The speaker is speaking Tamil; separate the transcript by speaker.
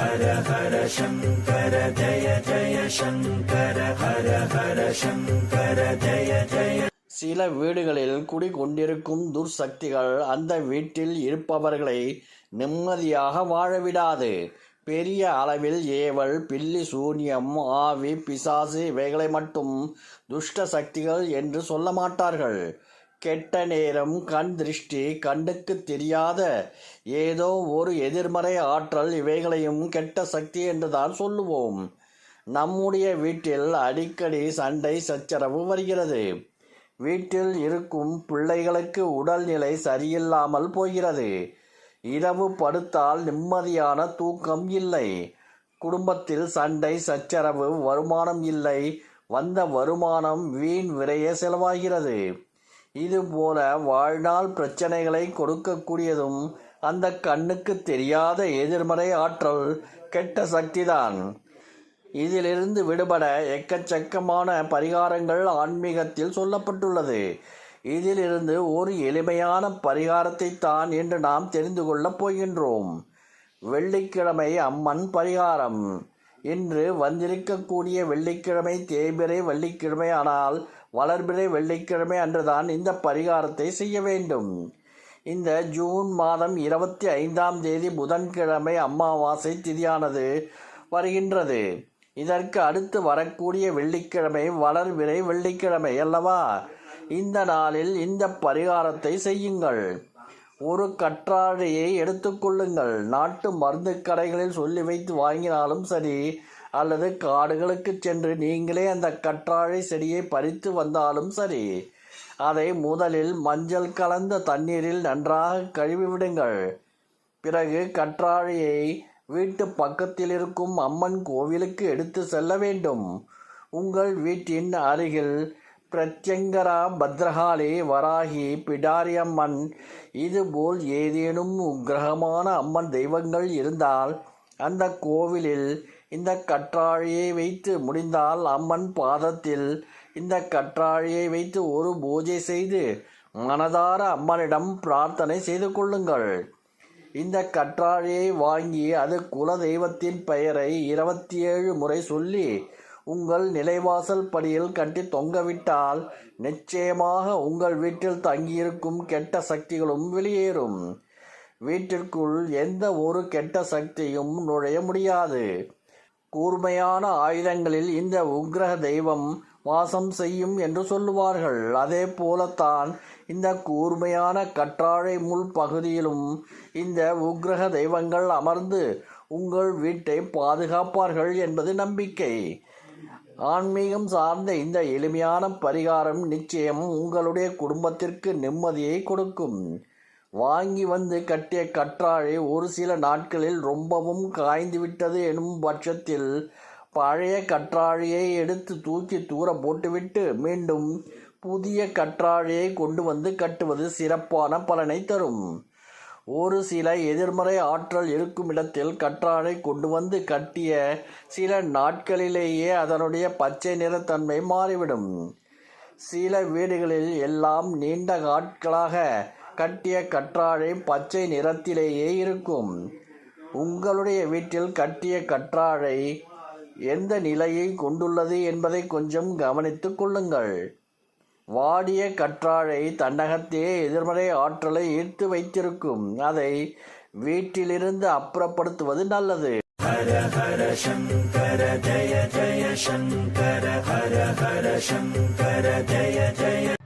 Speaker 1: ஹர ஹர சங்கர ஜய ஜய சங்கர ஹர ஹர சங்கர ஜய ஜய.
Speaker 2: சில வீடுகளில் குடிகொண்டிருக்கும் துர்சக்திகள் அந்த வீட்டில் இருப்பவர்களை நிம்மதியாக வாழவிடாது. பெரிய அளவில் ஏவல் பில்லி சூன்யம் ஆவி பிசாசு இவைகளை மட்டும் துஷ்ட சக்திகள் என்று சொல்ல மாட்டார்கள். கெட்ட நேரம் கண் திருஷ்டி கண்ணுக்கு தெரியாத ஏதோ ஒரு எதிர்மறை ஆற்றல் இவைகளையும் கெட்ட சக்தி என்றுதான் சொல்லுவோம். நம்முடைய வீட்டில் அடிக்கடி சண்டை சச்சரவு வருகிறது. வீட்டில் இருக்கும் பிள்ளைகளுக்கு உடல்நிலை சரியில்லாமல் போகிறது. இரவு படுத்தால் நிம்மதியான தூக்கம் இல்லை. குடும்பத்தில் சண்டை சச்சரவு வருமானம் இல்லை. வந்த வருமானம் வீண் விரைய செலவாகிறது. இதுபோல வாழ்நாள் பிரச்சனைகளை கொடுக்கக்கூடியதும் அந்த கண்ணுக்கு தெரியாத எதிர்மறை ஆற்றல் கெட்ட சக்திதான். இதிலிருந்து விடுபட எக்கச்சக்கமான பரிகாரங்கள் ஆன்மீகத்தில் சொல்லப்பட்டுள்ளது. இதிலிருந்து ஒரு எளிமையான பரிகாரத்தை தான் என்று நாம் தெரிந்து கொள்ளப் போகின்றோம். வெள்ளிக்கிழமை அம்மன் பரிகாரம். இன்று வந்திருக்கக்கூடிய வெள்ளிக்கிழமை தேபிரை வெள்ளிக்கிழமை ஆனால் வளர்பிறை வெள்ளிக்கிழமை அன்றுதான் இந்த பரிகாரத்தை செய்ய வேண்டும். இந்த ஜூன் மாதம் இருபத்தி ஐந்தாம் தேதி புதன்கிழமை அமாவாசை திதியானது வருகின்றது. இதற்கு அடுத்து வரக்கூடிய வெள்ளிக்கிழமை வளர்விரை வெள்ளிக்கிழமை அல்லவா? இந்த நாளில் இந்த பரிகாரத்தை செய்யுங்கள். ஒரு கற்றாழையை எடுத்துக்கொள்ளுங்கள் நாட்டு மருந்து கடைகளில் சொல்லி வைத்து வாங்கினாலும் சரி அல்லது காடுகளுக்கு சென்று நீங்களே அந்த கற்றாழை செடியை பறித்து வந்தாலும் சரி அதை முதலில் மஞ்சள் கலந்த தண்ணீரில் நன்றாக கழுவி விடுங்கள் பிறகு கற்றாழையை வீட்டு பக்கத்தில் இருக்கும் அம்மன் கோவிலுக்கு எடுத்து செல்ல வேண்டும். உங்கள் வீட்டின் அருகில் பிரத்யங்கரா பத்ரகாளி வராகி பிடாரியம்மன் இதுபோல் ஏதேனும் உக்கிரகமான அம்மன் தெய்வங்கள் இருந்தால் அந்த கோவிலில் இந்த கற்றாழையை வைத்து முடிந்தால் அம்மன் பாதத்தில் இந்த கற்றாழையை வைத்து ஒரு பூஜை செய்து மனதார அம்மனிடம் பிரார்த்தனை செய்து கொள்ளுங்கள். இந்த கற்றாழையை வாங்கி அது குல தெய்வத்தின் பெயரை இருபத்தி ஏழு முறை சொல்லி உங்கள் நிலைவாசல் படியில் கட்டி தொங்கவிட்டால் நிச்சயமாக உங்கள் வீட்டில் தங்கியிருக்கும் கெட்ட சக்திகளும் வெளியேறும். வீட்டிற்குள் எந்த ஒரு கெட்ட சக்தியும் நுழைய முடியாது. கூர்மையான ஆயுதங்களில் இந்த உக்ரக தெய்வம் வாசம் செய்யும் என்று சொல்லுவார்கள். அதே போலத்தான் இந்த கூர்மையான கற்றாழை முள் பகுதியிலும் இந்த உக்ரக தெய்வங்கள் அமர்ந்து உங்கள் வீட்டை பாதுகாப்பார்கள் என்பது நம்பிக்கை. ஆன்மீகம் சார்ந்த இந்த எளிமையான பரிகாரம் நிச்சயம் உங்களுடைய குடும்பத்திற்கு நிம்மதியை கொடுக்கும். வாங்கி வந்து கட்டிய கற்றாழை ஒரு சில நாட்களில் ரொம்பவும் காய்ந்து விட்டது எனும் பட்சத்தில் பழைய கற்றாழையை எடுத்து தூக்கி தூர போட்டுவிட்டு மீண்டும் புதிய கற்றாழையை கொண்டு வந்து கட்டுவது சிறப்பான பலனை தரும். ஒரு சில எதிர்மறை ஆற்றல் இருக்கும் இடத்தில் கற்றாழை கொண்டு வந்து கட்டிய சில நாட்களிலேயே அதனுடைய பச்சை நிறத்தன்மை மாறிவிடும். சில வீடுகளில் எல்லாம் நீண்ட நாட்களாக கட்டிய கற்றாழை பச்சை நிறத்திலேயே இருக்கும். உங்களுடைய வீட்டில் கட்டிய கற்றாழை எந்த நிலையை கொண்டுள்ளது என்பதை கொஞ்சம் கவனித்துக் கொள்ளுங்கள். வாடிய கற்றாழை தன்னகத்தே எதிர்மறை ஆற்றலை ஈர்த்து வைத்திருக்கும். அதை வீட்டிலிருந்து அப்புறப்படுத்துவது நல்லது.
Speaker 1: ஹர ஹர சங்கர ஜய ஜய சங்கர ஹர ஹர சங்கர ஜய ஜய